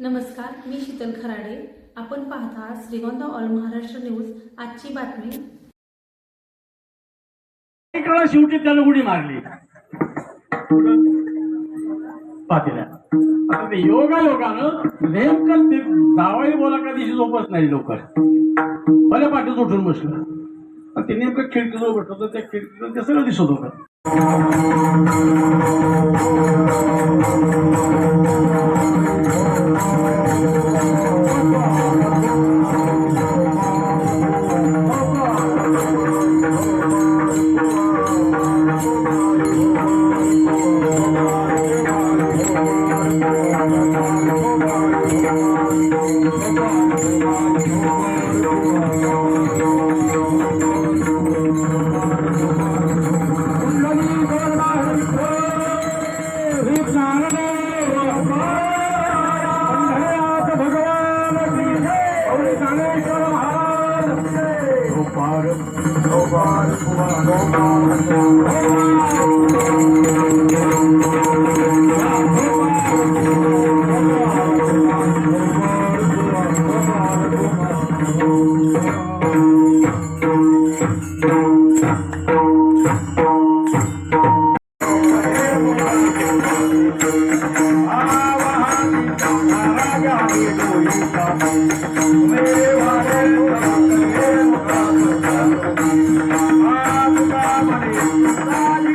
नमस्कार मी शीतल खराडे. आपण पाहता श्रीगोंदा ऑल महाराष्ट्र न्यूज. आजची बातमी. एक वेळा शेवटी त्याला उडी मारली. पातेल्या आता ते योगा योगानं नेमकं ते जावई बोला का दिवशी झोपत नाही लवकर. भले पाठीत उठून बसलं. आणि ते नेमकं खिडकीजवळ बसलं होतं त्या खिडकीचं ते सगळं दिसत होतं.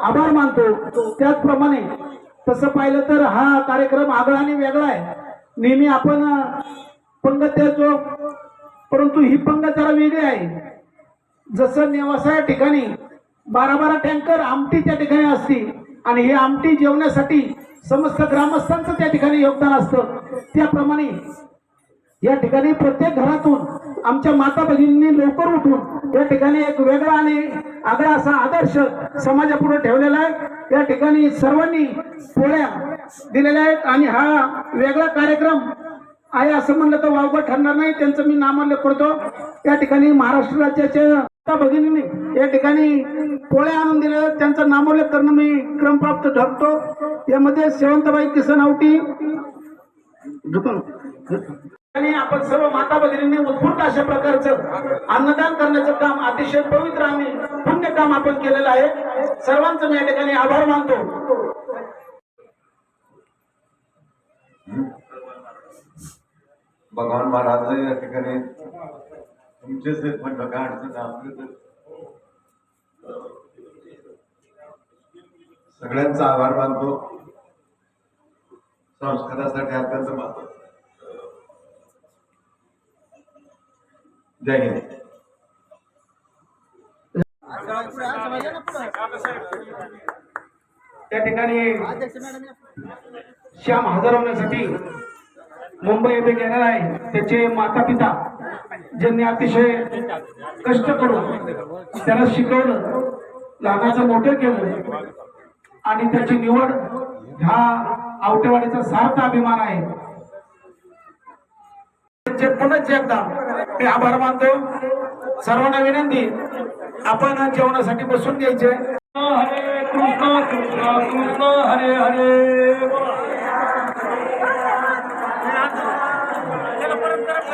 आभार मानतो. त्याचप्रमाणे तसं पाहिलं तर हा कार्यक्रम आगळा आणि वेगळा आहे. नेहमी आपण अं, पंगत परंतु ही पंगत जरा वेगळी आहे. जसं नेवासा या ठिकाणी बारा बारा टँकर आमटी त्या ठिकाणी असते आणि हे आमटी जेवण्यासाठी समस्त ग्रामस्थांचं त्या ठिकाणी योगदान असतं. त्याप्रमाणे या ठिकाणी प्रत्येक घरातून आमच्या माता भगिनींनी लवकर उठून या ठिकाणी एक वेगळा आणि आगळा असा आदर्श समाजापुढे ठेवलेला आहे या ठिकाणी सर्वांनी पोळ्या दिलेल्या आहेत आणि हा वेगळा कार्यक्रम आहे असं म्हणलं तर वावगं ठरणार नाही त्यांचं मी नामोल्लेख करतो. या ठिकाणी महाराष्ट्र राज्याच्या भगिनी भगिनींनी या ठिकाणी पोळ्या आणून दिलेल्या त्यांचा नामोल्लेख करणं मी क्रमप्राप्त ठरतो. यामध्ये शेवंतबाई किसन आवटी आणि आपण सर्व माता भगिनींनी उत्स्फूर्त अशा प्रकारचं अन्नदान करण्याचं काम अतिशय पवित्र आणि पुण्य काम आपण केलेलं आहे. सर्वांचं मी या ठिकाणी आभार मानतो. भगवान महाराज या ठिकाणी तुमचेच आहेत पण बघा अडचण आपले सगळ्यांचा आभार मानतो. संस्कारासाठी अत्यंत महत्वाचं जय हिंद. त्या ठिकाणी श्याम हजर होण्यासाठी मुंबई येथे गेलेला आहे. त्याचे माता पिता ज्यांनी अतिशय कष्ट करून त्याला शिकवलं लहानाचं मोठं केलं आणि त्याची निवड हा आवटेवाडीचा सार्थ अभिमान आहे. त्यांचे पुन्हा एकदा मी आभार मानतो. सर्वांना विनंती आपण जेवणासाठी बसून घ्यायचे. हरे कृष्ण कृष्ण कृष्ण हरे हरे.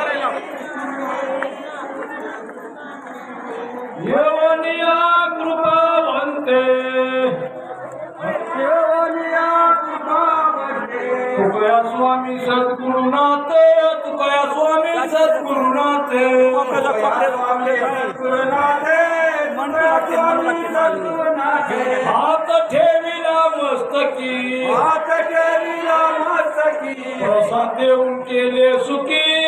येवनिया तुकया स्वामी सद्गुरुनाथ तुकया स्वामी सद्गुरुनाथ हात ठेविला मस्तकी हात ठेविला मस्तकी प्रसाद देऊन केले सुखी.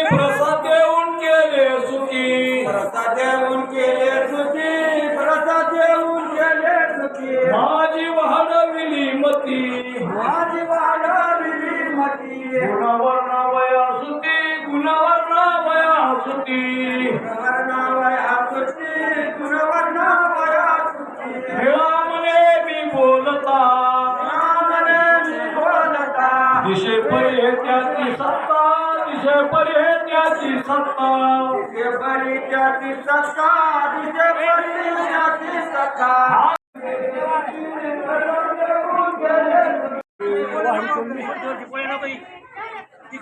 गुणावर नावया सुती गुणावर नावया सुती गुणावर नावया सुती गुणावर नावया सुती रामने मी बोलता. रामने मी बोलता. दिशे परे त्याची सत्ता दिशे परे त्याची सत्ता.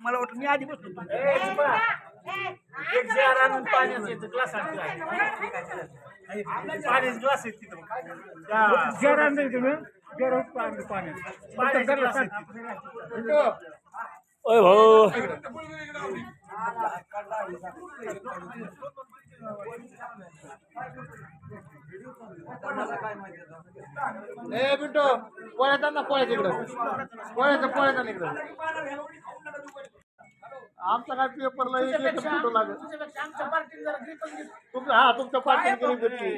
मला वाटलं मी आधी बसलो पाण्याचे ग्लास आहेत तिथं जरान नाही तुम्ही जरा पाणी पाण्याचे ग्लास आहेत तिथं. ओय भाऊ. ए बिट्टो पोळ्याचा ना पोळ्याच्या इकडं. पोळ्याचा पोळ्याचा इकडं आमचा काय पेपरला एक एक फोटो लागत तुमचं हा तुमच्या पार्टी भेटली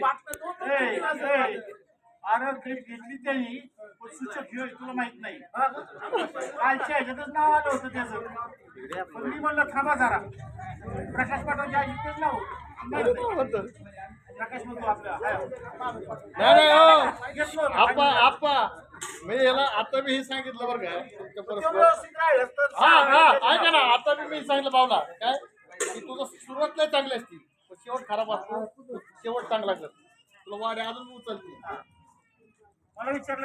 अरे ग्रीप घेतली. त्यांनी पण सूचक घेऊ तुला माहीत नाही. कालच्या ह्याच्यातच नाव आलं होतं त्याचं. पण मी म्हणलं थांबा जरा. प्रकाश पाटोच्या नाव होतं. प्रकाश म्हणतो आपला नाही नाही हो. घेतलं होतं. आप्पा आप्पा मी याला आता मी हे सांगितलं बरं का हा हा ऐका ना आता मी मी सांगितलं भावना काय? की तुझं सुरुवात लय चांगली असती पण शेवट खराब असतो शेवट चांगला कर. तुला वाड्या अजून उचलते मला विचारलं